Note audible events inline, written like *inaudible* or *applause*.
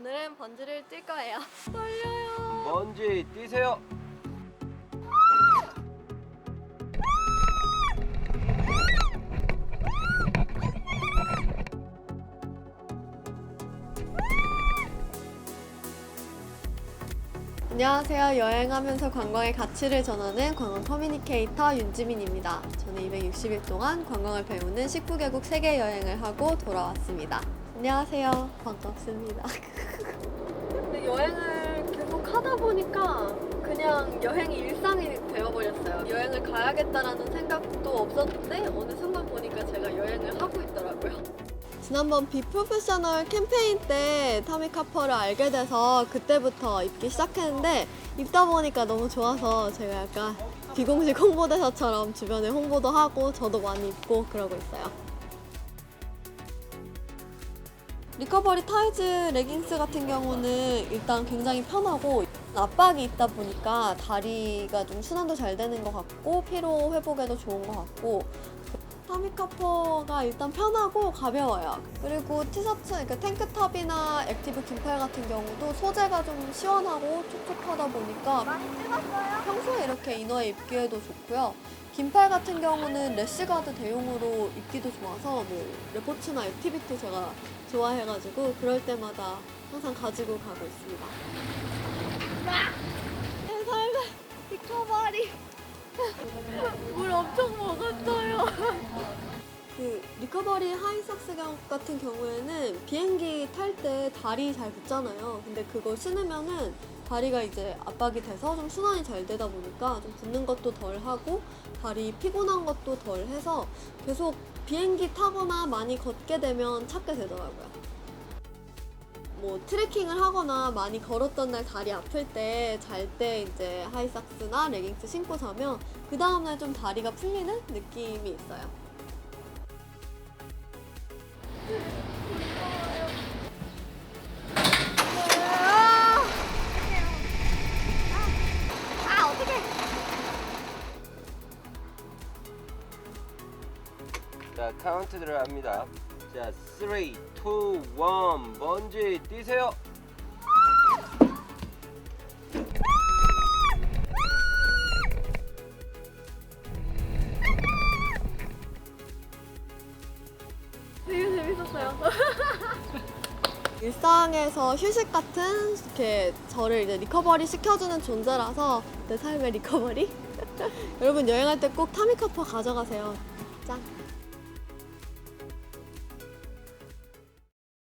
오늘은 번지를 뛸 거예요. *laughs* 떨려요. 먼지 뛰세요. 안녕하세요. 여행하면서 관광의 가치를 전하는 관광 커뮤니케이터 윤지민입니다. 저는 260일 동안 관광을 배우는 19개국 세계 여행을 하고 돌아왔습니다. 안녕하세요. 반갑습니다. *laughs* 근데 여행을 계속 하다 보니까 그냥 여행이 일상이 되어버렸어요. 여행을 가야겠다라는 생각도 없었는데 어느 순간 보니까 제가 여행을 하고 있더라고요. 지난번 비프로페셔널 캠페인 때 타미카퍼를 알게 돼서 그때부터 입기 시작했는데 입다 보니까 너무 좋아서 제가 약간 비공식 홍보대사처럼 주변에 홍보도 하고 저도 많이 입고 그러고 있어요. 리커버리 타이즈 레깅스 같은 경우는 일단 굉장히 편하고 압박이 있다 보니까 다리가 좀 순환도 잘 되는 것 같고 피로 회복에도 좋은 것 같고 타미카퍼가 일단 편하고 가벼워요. 그리고 티셔츠, 그러니까 탱크탑이나 액티브 긴팔 같은 경우도 소재가 좀 시원하고 촉촉하다 보니까 평소에 이렇게 이너에 입기에도 좋고요. 긴팔 같은 경우는 래시가드 대용으로 입기도 좋아서 뭐 레포츠나 액티비티 제가 좋아해가지고 그럴 때마다 항상 가지고 가고 있습니다. 내 삶의 리커버리 물 엄청 먹었어요. 그 리커버리 하이삭스 경- 같은 경우에는 비행기 탈 때 다리 잘 붙잖아요. 근데 그걸 신으면은 다리가 이제 압박이 돼서 좀 순환이 잘 되다 보니까 좀 붓는 것도 덜 하고 다리 피곤한 것도 덜 해서 계속 비행기 타거나 많이 걷게 되면 찾게 되더라고요. 뭐 트레킹을 하거나 많이 걸었던 날 다리 아플 때 잘 때 이제 하이삭스나 레깅스 신고 자면 그 다음날 좀 다리가 풀리는 느낌이 있어요. 자 카운트 들어갑니다. 자 3, 2, 1 먼지 뛰세요. 되게 재밌었어요. *laughs* 일상에서 휴식 같은 이렇게 저를 이제 리커버리 시켜주는 존재라서 내 삶의 리커버리. *laughs* 여러분 여행할 때 꼭 타미카퍼 가져가세요. 짠.